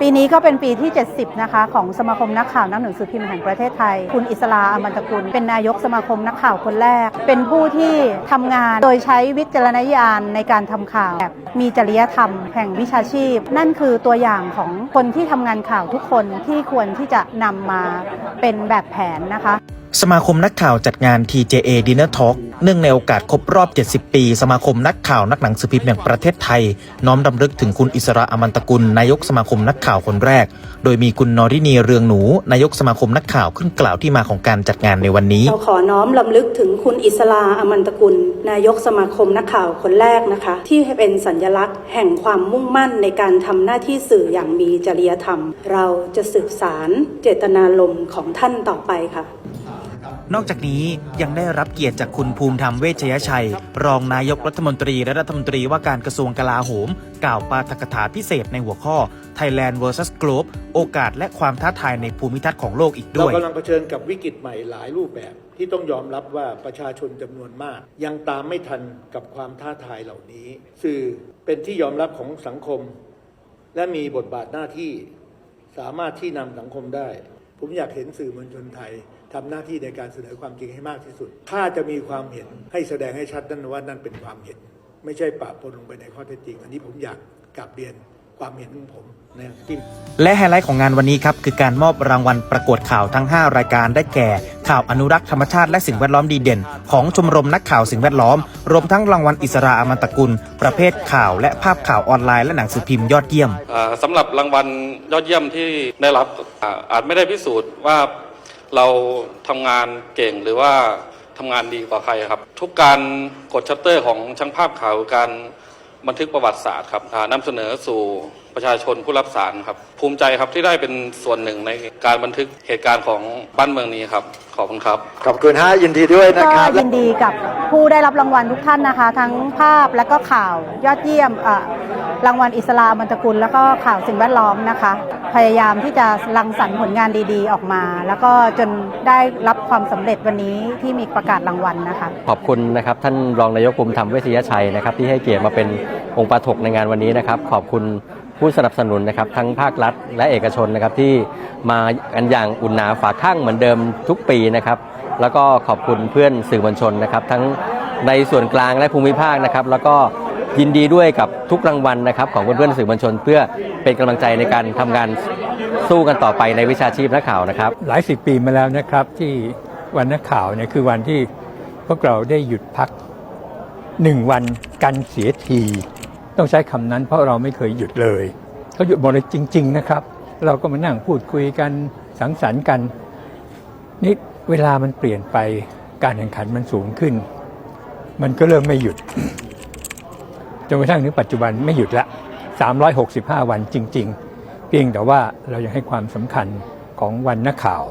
ปีนี้ก็เป็นปีที่ 70 นะคะ ของสมาคมนักข่าวนักหนังสือพิมพ์แห่งประเทศไทย คุณอิสลาอมันตกุล เป็นนายกสมาคมนักข่าวคนแรก เป็นผู้ที่ทำงานโดยใช้วิจารณญาณในการทำข่าวแบบมีจริยธรรมแห่งวิชาชีพ นั่นคือตัวอย่างของคนที่ทำงานข่าวทุกคนที่ควรที่จะนำมาเป็นแบบแผนนะคะ สมาคมนักข่าวจัดงาน TJA Dinner Talk เนื่องในโอกาสครบรอบ 70 ปี สมาคมนักข่าวนักหนังสือพิมพ์แห่งประเทศไทย น้อมรำลึกถึงคุณอิสระอมันตกุล นายกสมาคมนักข่าวคนแรก โดยมีคุณนอรินีเรืองหนู นายกสมาคมนักข่าวขึ้นกล่าวที่มาของการจัดงานในวันนี้เราขอน้อมลำลึกถึงคุณอิสลาอมันตกุล นายกสมาคมนักข่าวคนแรกนะคะ ที่เป็นสัญลักษณ์แห่งความมุ่งมั่นในการทำหน้าที่สื่ออย่างมีจริยธรรม เราจะสืบสารเจตนารมณ์ของท่านต่อไปค่ะ นอกจากนี้ยังได้รับเกียรติจากคุณภูมิธรรมเวชยชัย รองนายกรัฐมนตรีและรัฐมนตรีว่าการกระทรวงกลาโหม กล่าวปาฐกถาพิเศษในหัวข้อ Thailand vs Globe โอกาสและความท้าทายในภูมิทัศน์ของโลกอีกด้วย เรากำลังเผชิญกับวิกฤตใหม่หลายรูปแบบ ที่ต้องยอมรับว่าประชาชนจำนวนมาก ยังตามไม่ทันกับความท้าทายเหล่านี้ สื่อเป็นที่ยอมรับของสังคม และมีบทบาทหน้าที่สามารถที่นำสังคมได้ ผมอยากเห็นสื่อมวลชนไทยทำหน้าที่ในการเสนอความจริงให้มากที่สุด ถ้าจะมีความเห็นให้แสดงให้ชัดนั่นว่านั่นเป็นความเห็น ไม่ใช่ปะปนลงไปในข้อเท็จจริง อันนี้ผมอยากกลับเรียนความเห็นของผมนะที่และไฮไลท์ของงานวันนี้ครับ คือการมอบรางวัลประกวดข่าวทั้ง 5 รายการได้แก่ ข่าวอนุรักษ์ธรรมชาติและสิ่งแวดล้อมดีเด่น ของชมรมนักข่าวสิ่งแวดล้อม รวมทั้งรางวัลอิสราอมันตะกุล ประเภทข่าวและภาพข่าวออนไลน์และหนังสือพิมพ์ยอดเยี่ยมอ่าสำหรับรางวัลยอดเยี่ยมที่ได้รับอาจไม่ได้พิสูจน์ว่าเราทำงานเก่งหรือว่าทำงานดีกว่าใครครับ ทุกการกดชัตเตอร์ของช่างภาพข่าวการบันทึกประวัติศาสตร์ครับอ่านำเสนอสู่ ประชาชนผู้รับสารครับ ภูมิใจครับที่ได้เป็นส่วนหนึ่งในการบันทึกเหตุการณ์ของบ้านเมืองนี้ครับ ขอบคุณครับ ขอบคุณฮะยินดีด้วยนะก็ครับ ยินดีกับผู้ได้รับรางวัลทุกท่านนะคะ ทั้งภาพและก็ข่าวยอดเยี่ยมเอ่อรางวัลอิสลามมันตกุล แล้วก็ข่าวสิ่งแวดล้อมนะคะ พยายามที่จะรังสรรค์ผลงานดีๆ ออกมา แล้วก็จนได้รับความสำเร็จวันนี้ที่มีประกาศรางวัลนะคะ ขอบคุณนะครับท่านรองนายกภูมิธรรมเวชยชัยนะครับที่ให้เกียรติมาเป็นองค์ประถกในงานวันนี้นะครับ ขอบคุณ ผู้สนับสนุนนะครับทั้งภาครัฐและเอกชนนะครับที่มากันอย่างอุ่นหนาฝาข้างเหมือนเดิมทุกปีนะครับ แล้วก็ขอบคุณเพื่อนสื่อมวลชนนะครับ ทั้งในส่วนกลางและภูมิภาคนะครับ แล้วก็ยินดีด้วยกับทุกรางวัลนะครับ ของเพื่อนๆสื่อมวลชน เพื่อเป็นกำลังใจในการทำงานสู้กันต่อไปในวิชาชีพนักข่าวนะครับ หลายสิบปีมาแล้วนะครับที่วันนักข่าวเนี่ยคือวันที่พวกเราได้หยุดพักหนึ่งวันกันเสียที ต้องใช้คำนั้นเพราะเราไม่เคยหยุดเลยเขาหยุดหมดเลยจริง ๆ นะครับ เราก็มานั่งพูดคุยกันสังสรรค์กันนี่เวลามันเปลี่ยนไปการแข่งขันมันสูงขึ้น มันก็เริ่มไม่หยุดจนกระทั่งถึงปัจจุบันไม่หยุดละ 365 วันจริง ๆ เพียงแต่ว่าเรายังให้ความสำคัญของวันนักข่าว